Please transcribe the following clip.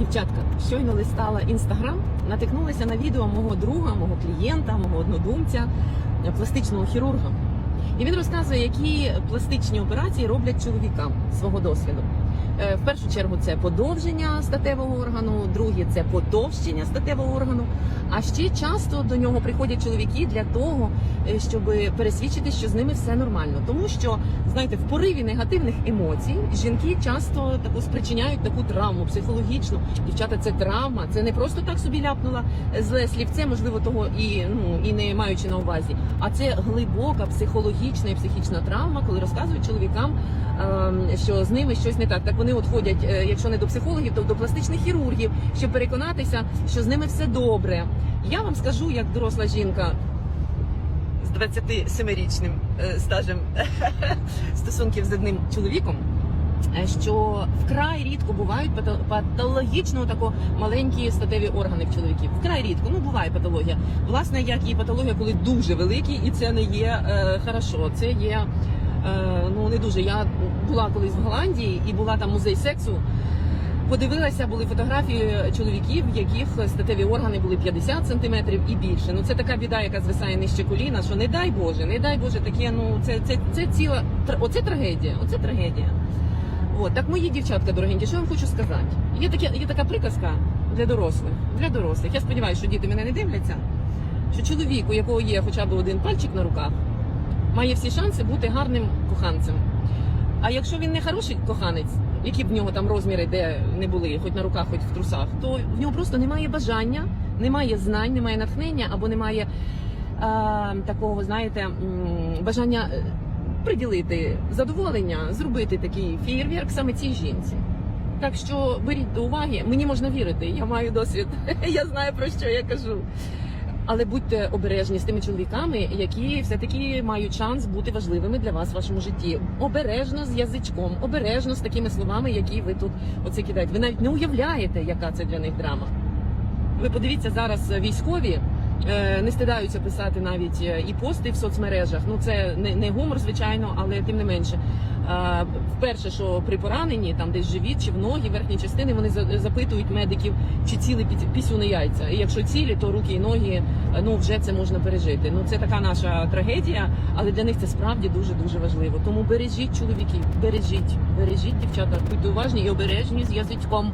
Дівчатка, щойно листала інстаграм, натикнулася на відео мого друга, мого клієнта, мого однодумця, пластичного хірурга. І він розказує, які пластичні операції роблять чоловікам свого досвіду. Е, В першу чергу це подовження статевого органу, друге це потовщення статевого органу. А ще часто до нього приходять чоловіки для того, е, щоб пересвідчити, що з ними все нормально. Тому що, знаєте, в пориві негативних емоцій жінки часто таку спричиняють таку травму психологічну. Дівчата, це травма, це не просто так собі ляпнула зле слівце, можливо, того і ну і не маючи на увазі. А це глибока психологічна і психічна травма, коли розказують чоловікам, ем, що з ними щось не так. Так вони от ходять, е, якщо не до психологів, то до пластичних хірургів, щоб переконатися, що з ними все добре. Я вам скажу, як доросла жінка з 27-річним е, стажем стосунків з одним чоловіком. е, Що вкрай рідко бувають патологічно тако маленькі статеві органи в чоловіків. Вкрай рідко. Ну буває патологія. Власне, як і патологія, коли дуже великі, і це не є е, хорошо. Це є ну не дуже. Я була колись в Голландії і була там музей сексу. Подивилася, були фотографії чоловіків, в яких статеві органи були 50 сантиметрів і більше. Ну це така біда, яка звисає нижче коліна. Що не дай Боже, не дай Боже, таке. Ну це це, це ціла оце трагедія. Оце трагедія. От так мої дівчатка дорогенькі, що я вам хочу сказати? Є таке, є така приказка для дорослих. Для дорослих. Я сподіваюся, що діти мене не дивляться. Що чоловік, у якого є хоча б один пальчик на руках, має всі шанси бути гарним коханцем. А якщо він не хороший коханець, які б в нього там розміри де не були, хоч на руках, хоч в трусах, то в нього просто немає бажання, немає знань, немає натхнення або немає а, такого, знаєте, бажання е, приділити задоволення, зробити такий фєєрверк саме цій жінці. Так що беріть до уваги, мені можна вірити, я маю досвід, я знаю про що я кажу. Але будьте обережні з тими чоловіками, які все-таки мають шанс бути важливими для вас в вашому житті. Обережно з язичком, обережно з такими словами, які ви тут оце кидаєте. Ви навіть не уявляєте, яка це для них драма. Ви подивіться зараз військові. Е, Не стидаються писати навіть е, і пости в соцмережах. Ну це не, не гумор, звичайно, але тим не менше. Е, Вперше, що при пораненні, там десь живіт чи в ноги, верхні частини, вони запитують медиків, чи цілі пі- пісюни яйця. І якщо цілі, то руки і ноги, ну вже це можна пережити. Ну це така наша трагедія, але для них це справді дуже дуже важливо. Тому бережіть чоловіків, бережіть, бережіть дівчата, будьте уважні і обережні з язичком.